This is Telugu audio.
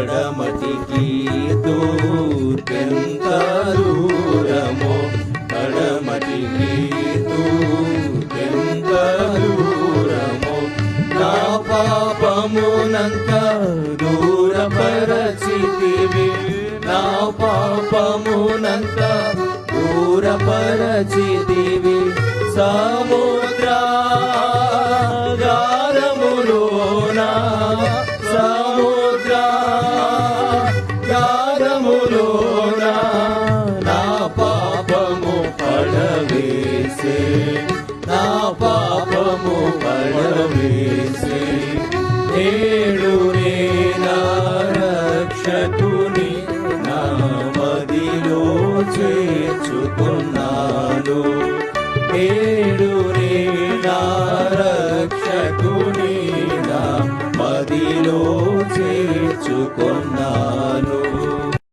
పడమటికి తూర్పెంత దూరమో పడమటికి తూర్పెంత దూరమో నా పాపమునంత దూరపరచితివి. నా పాపమునంత దూరపరచితివి. సముద్రాగారములోన పడవేసే నేడు నే రక్షకుని నా చేర్చుకున్నాను. నేడు నే రక్షకుని